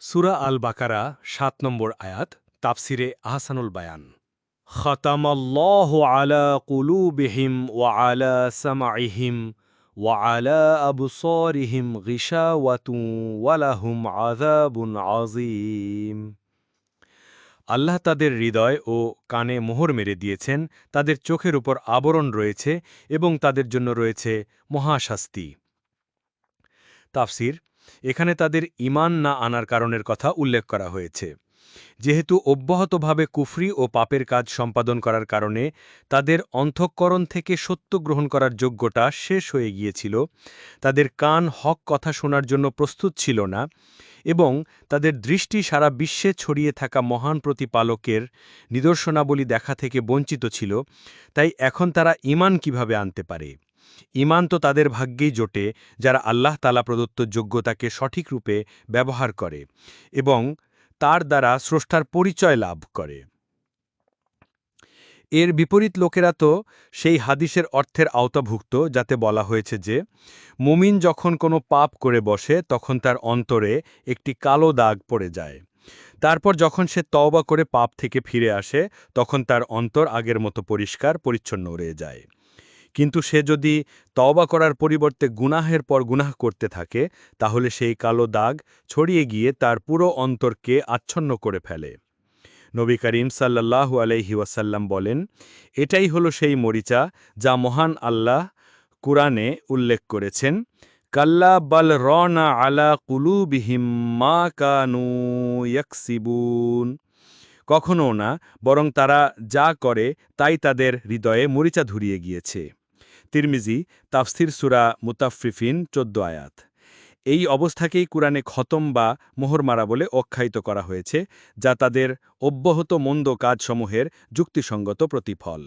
সুরা আল বাকারা সাত নম্বর আয়াত, তাফসিরে আহসানুল বায়ান। খতামাল্লাহু আলা কুলুবিহিম ওয়া আলা সামাইহিম ওয়া আলা আবু আবসারিহিম গিশাওয়াতু ওয়ালাহুম আযাবুন আযীম। আল্লাহ তাদের হৃদয় ও কানে মোহর মেরে দিয়েছেন, তাদের চোখের উপর আবরণ রয়েছে এবং তাদের জন্য রয়েছে মহাশাস্তি। তাফসির এখানে তাদের ইমান না আনার কারণের কথা উল্লেখ করা হয়েছে। যেহেতু অব্যাহতভাবে কুফরি ও পাপের কাজ সম্পাদন করার কারণে তাদের অন্তঃকরণ থেকে সত্য গ্রহণ করার যোগ্যতা শেষ হয়ে গিয়েছিল, তাদের কান হক কথা শোনার জন্য প্রস্তুত ছিল না এবং তাদের দৃষ্টি সারা বিশ্বে ছড়িয়ে থাকা মহান প্রতিপালকের নিদর্শনাবলী দেখা থেকে বঞ্চিত ছিল, তাই এখন তারা ইমান কীভাবে আনতে পারে? ইমান তো তাদের ভাগ্যেই জোটে, যারা আল্লাহ তালা প্রদত্ত যোগ্যতাকে সঠিক রূপে ব্যবহার করে এবং তার দ্বারা স্রষ্টার পরিচয় লাভ করে। এর বিপরীত লোকেরা তো সেই হাদিসের অর্থের আওতাভুক্ত, যাতে বলা হয়েছে যে, মুমিন যখন কোনো পাপ করে বসে, তখন তার অন্তরে একটি কালো দাগ পড়ে যায়। তারপর যখন সে তওবা করে পাপ থেকে ফিরে আসে, তখন তার অন্তর আগের মতো পরিষ্কার, পরিচ্ছন্ন রয়ে যায়। কিন্তু সে যদি তওবা করার পরিবর্তে গুনাহের পর গুনাহ করতে থাকে, তাহলে সেই কালো দাগ ছড়িয়ে গিয়ে তার পুরো অন্তরকে আচ্ছন্ন করে ফেলে। নবী করিম সাল্লাল্লাহু আলাইহি ওয়াসাল্লাম বলেন, এটাই হলো সেই মরিচা যা মহান আল্লাহ কুরআনে উল্লেখ করেছেন, কাল্লা বাল রনা আলা কুলুবিহিম মা কানু ইয়াকসিবুন। কখনও না, বরং তারা যা করে তাই তাদের হৃদয়ে মরিচা ধুরিয়ে গিয়েছে। তিরমিজি, তাফসির সুরা মুতাফিফিন চোদ্দ আয়াত। এই অবস্থাকেই কুরআনে খতম বা মোহরমারা বলে অখ্যায়িত করা হয়েছে, যা তাদের অব্যাহত মন্দ কাজসমূহের যুক্তিসঙ্গত প্রতিফল।